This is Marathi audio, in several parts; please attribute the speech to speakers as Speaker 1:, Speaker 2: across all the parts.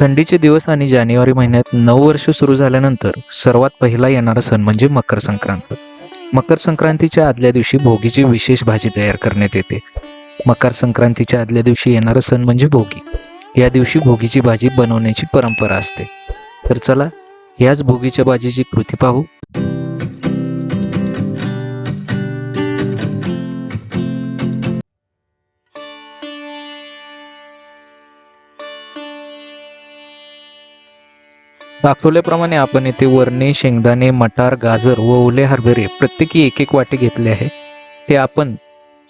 Speaker 1: थंडीचे दिवस आणि जानेवारी महिन्यात नऊ वर्ष सुरू झाल्यानंतर सर्वात पहिला येणारा सण म्हणजे मकर संक्रांत. मकर संक्रांतीच्या आदल्या दिवशी भोगीची विशेष भाजी तयार करण्यात येते. मकर संक्रांतीच्या आदल्या दिवशी येणारा सण म्हणजे भोगी. या दिवशी भोगीची भाजी बनवण्याची परंपरा असते. तर चला याच भोगीच्या भाजीची कृती पाहू. दाखवल्याप्रमाणे आपण येथे वरणे शेंगदाणे मटार गाजर व ओले हरभरे प्रत्येकी एक एक वाटे घेतले आहे. ते आपण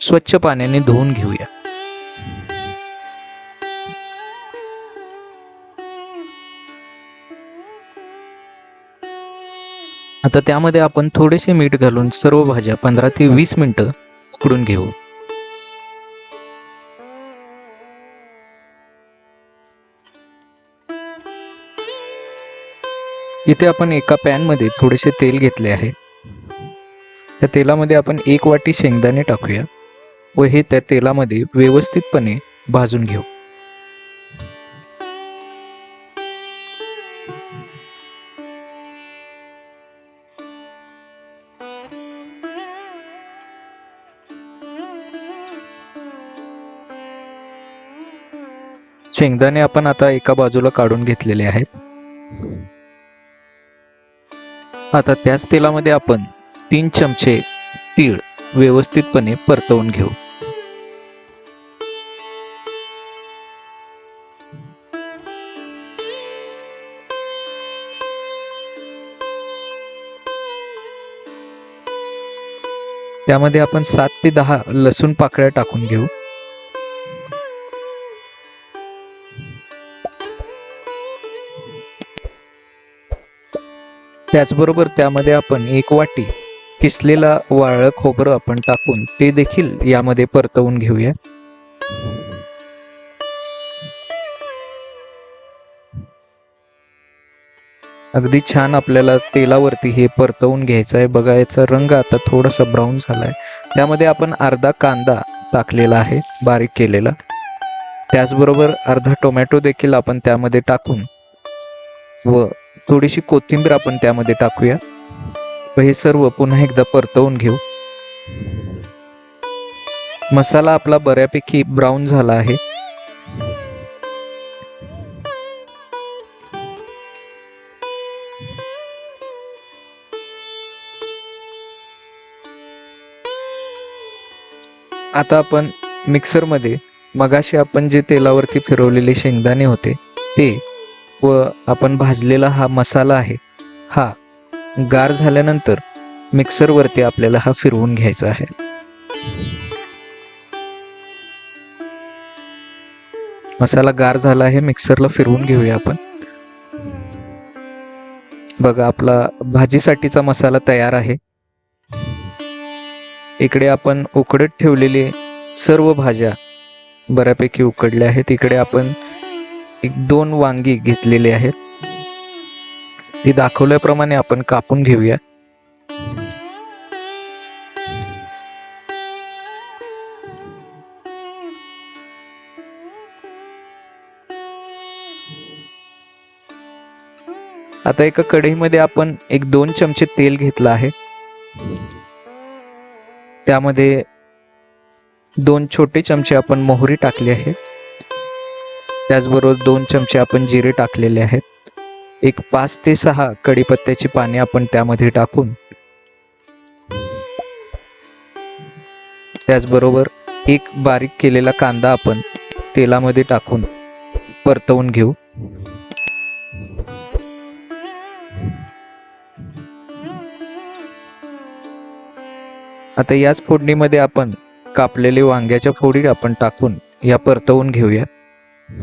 Speaker 1: स्वच्छ पाण्याने धुवून घेऊया. आता त्यामध्ये आपण थोडेसे मीठ घालून सर्व भाज्या पंधरा ते वीस मिनिटं उकडून घेऊ. इथे आपण एका पॅनमध्ये थोडेसे तेल घेतले आहे. त्या तेलामध्ये आपण एक वाटी शेंगदाणे टाकूया व हे त्या तेलामध्ये व्यवस्थितपणे भाजून घेऊ. शेंगदाणे आपण आता एका बाजूला काढून घेतलेले आहेत. आता त्याच तेलामध्ये आपण तीन चमचे तीळ व्यवस्थितपणे परतवून घेऊ. त्यामध्ये आपण सात ते दहा लसूण पाकळ्या टाकून घेऊ. त्याचबरोबर त्यामध्ये आपण एक वाटी किसलेला वाळं खोबरं आपण टाकून ते देखील यामध्ये परतवून घेऊया. अगदी छान आपल्याला तेलावरती हे परतवून घ्यायचं आहे. बघा याचा रंग आता थोडासा ब्राऊन झाला आहे त्यामध्ये आपण अर्धा कांदा टाकलेला आहे बारीक केलेला. त्याचबरोबर अर्धा टोमॅटो देखील आपण त्यामध्ये टाकून व थोडीशी कोथिंबीर आपण त्यामध्ये टाकूया. व हे सर्व पुन्हा एकदा परतवून घेऊ. मसाला आपला बऱ्यापैकी ब्राऊन झाला आहे. आता आपण मिक्सरमध्ये मगाशी आपण जे तेलावरती फिरवलेले शेंगदाणे होते ते व आपण भाजलेला हा मसाला आहे हा गार झाल्यानंतर मिक्सरवरती आपल्याला हा फिरवून घ्यायचा आहे. मसाला गार झाला आहे मिक्सरला फिरवून घेऊया आपण. बघा आपला भाजीसाठीचा मसाला तयार आहे. इकडे आपण उकडत ठेवलेले सर्व भाज्या बऱ्यापैकी उकडल्या आहेत. इकडे आपण एक दोन वांगी घेतलेली आहेत. ती दाखवल्याप्रमाणे आपण कापून घेऊया. आता एका कढईमध्ये आपण एक दोन चमचे तेल घेतलं आहे. त्यामध्ये दोन छोटे चमचे आपण मोहरी टाकली आहे. त्याचबरोबर दोन चमचे आपण जिरे टाकलेले आहेत. एक पाच ते सहा कढीपत्त्याची पाने आपण त्यामध्ये टाकून त्याचबरोबर एक बारीक केलेला कांदा आपण तेलामध्ये टाकून परतवून घेऊ. आता याच फोडणीमध्ये आपण कापलेले वांग्याच्या फोडी आपण टाकून या परतवून घेऊया आता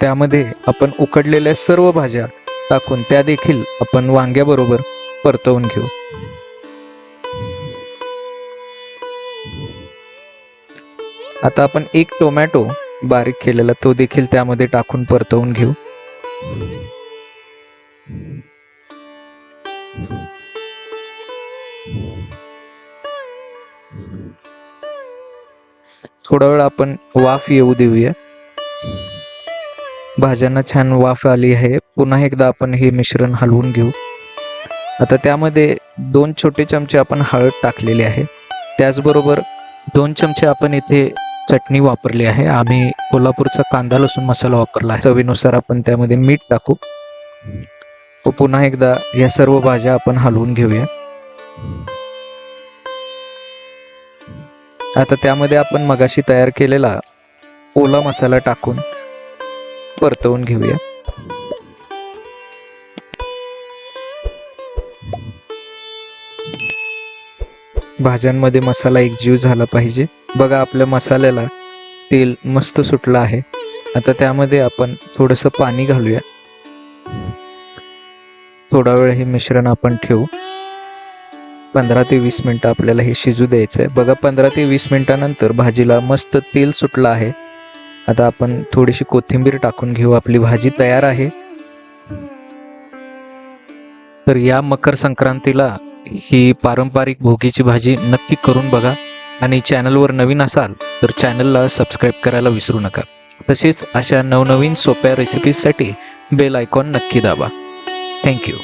Speaker 1: त्यामध्ये आपण उकडलेल्या सर्व भाज्या टाकून त्या देखील आपण वांग्याबरोबर परतवून घेऊ. आता आपण एक टोमॅटो बारीक केलेला तो देखील त्यामध्ये टाकून परतवून घेऊ. थोडा वेळ आपण वाफ येऊ देऊया. भाज्यांना छान वाफ आली आहे. पुन्हा एकदा आपण हे मिश्रण हलवून घेऊ. आता त्यामध्ये दोन छोटे चमचे आपण हळद टाकलेली आहे. त्याचबरोबर दोन चमचे आपण इथे चटणी वापरली आहे. आम्ही कोल्हापूरचा कांदा लसूण मसाला वापरला आहे. चवीनुसार आपण त्यामध्ये मीठ टाकू. व पुन्हा एकदा या सर्व भाज्या आपण हलवून घेऊया. आता त्यामध्ये आपण मगाशी तयार केलेला ओला मसाला टाकून परतवून घेऊया. भाज्यांमध्ये मसाला एकजीव झाला पाहिजे. बघा आपल्या मसाल्याला तेल मस्त सुटलं आहे. आता त्यामध्ये आपण थोडंसं पाणी घालूया. थोडा वेळ हे मिश्रण आपण ठेवू. पंधरा ते वीस मिनटं आपल्याला हे शिजू द्यायचं आहे बघा पंधरा ते वीस मिनटानंतर भाजीला मस्त तेल सुटलं आहे. आता आपण थोडीशी कोथिंबीर टाकून घेऊ. आपली भाजी तयार आहे. तर या मकर संक्रांतीला ही पारंपरिक भोगीची भाजी नक्की करून बघा. आणि चॅनलवर नवीन असाल तर चॅनलला सबस्क्राईब करायला विसरू नका. तसेच अशा नवनवीन सोप्या रेसिपीजसाठी बेल आयकॉन नक्की दाबा. थँक्यू